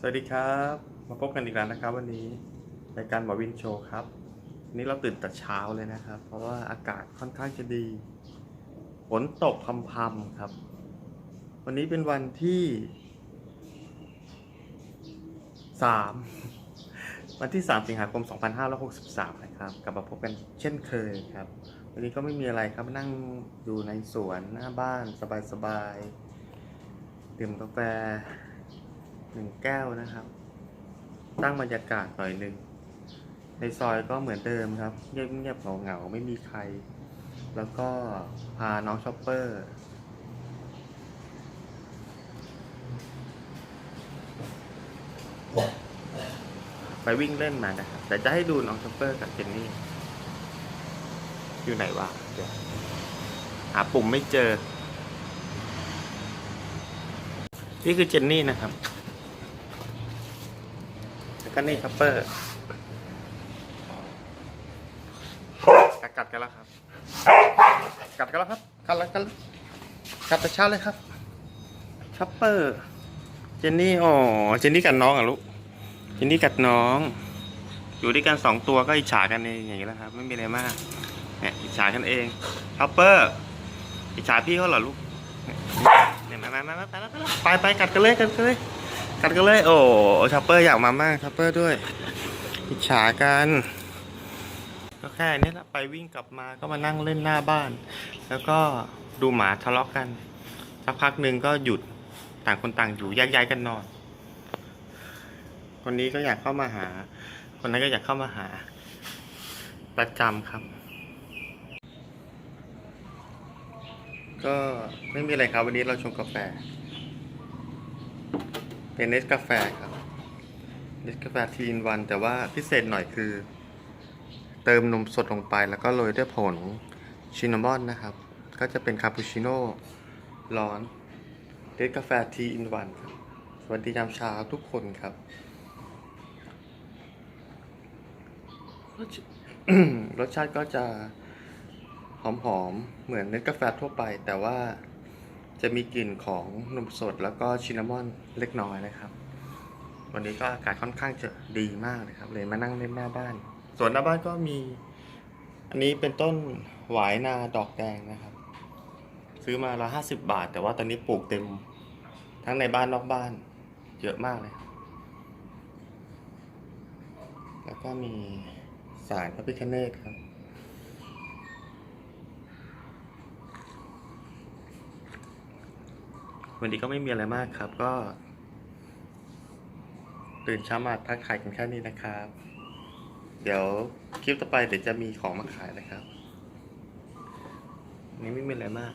สวัสดีครับ มาพบกันอีกแล้วนะครับ วันนี้รายการหมอวินโชว์ครับวันนี้เราตื่นแต่เช้าเลยนะครับ เพราะว่าอากาศค่อนข้างจะดีฝนตกพรำครับ วันนี้เป็นวันที่สามวันที่ 3 สิงหาคม 2563 นะครับ กลับมาพบกันเช่นเคยครับ วันนี้ก็ไม่มีอะไรครับนั่งดูในสวนหน้าบ้านสบายๆดื่มกาแฟ หนึ่งแก้วนะครับ ตั้งบรรยากาศหน่อยหนึ่ง ในซอยก็เหมือนเดิมครับ เงียบเงียบเหงาเหงาๆไม่มีใคร แล้วก็พาน้องช็อปเปอร์ไปวิ่งเล่นมานะครับแต่จะให้ดูน้องช็อปเปอร์กับเจนนี่ อยู่ไหนวะเดี๋ยวหาปุ่มไม่เจอ นี่คือเจนนี่นะครับ แล้วก็นี่คัปเปอร์กัดกัดกันแล้วครับ กัดกันแล้วครับ กัดแล้วกันกัดแต่เช้าเลยครับคัปเปอร์ เจนนี่อ๋อเจนนี่กัดน้องอะลูก เจนนี่กัดน้อง อยู่ด้วยกันสองตัวก็อิจฉากันเองอย่างนี้แหละครับ ไม่มีอะไรมากเนี่ยอิจฉากันเองคัปเปอร์อิจฉาพี่เขาเหรอลูกเนี่ยมามามามาไปไปแล้วไปไปกัดกันเลยกัดกันเลย กัดกันเลย โอ้ชัปเปอร์อยากมามากชัปเปอร์ด้วยอิจฉากันก็แค่นี้ละไปวิ่งกลับมาก็มานั่งเล่นหน้าบ้าน แล้วก็ดูหมาทะเลาะกันสักพักหนึ่งก็หยุดต่างคนต่างอยู่แยกย้ายกันนอน คนนี้ก็อยากเข้ามาหา คนนั้นก็อยากเข้ามาหา ประจำครับ ก็ไม่มีอะไรครับวันนี้เราชงกาแฟ เป็นเนสกาแฟครับเนสกาแฟทีนวัน แต่ว่าพิเศษหน่อยคือ เติมนมสดลงไปแล้วก็โรยด้วยผงชินนามอนนะครับ ก็จะเป็นคาปูชิโน่ร้อนเนสกาแฟทีอินวันครับสวัสดียามเช้าทุกคนครับรสชรสชาติก็จะหอมๆ เหมือนเนสกาแฟทั่วไปแต่ว่า จะมีกลิ่นของนมสดแล้วก็ชินนามอนเล็กน้อยนะครับ วันนี้ก็อากาศค่อนข้างจะดีมากเลยครับ เลยมานั่งเล่นหน้าบ้าน ส่วนหน้าบ้านก็มี อันนี้เป็นต้นหวายนาดอกแดงนะครับ ซื้อมาละห้าสิบบาท แต่ว่าตอนนี้ปลูกเต็ม ทั้งในบ้านนอกบ้าน เยอะมากเลย แล้วก็มีสารพระพิฆเนศครับ วันนี้ก็ไม่มีอะไรมากครับ ก็ ตื่นเช้ามาทักทายกันแค่นี้นะครับ เดี๋ยวคลิปต่อไปเดี๋ยวจะมีของมาขายนะครับ นี้ไม่มีอะไรมาก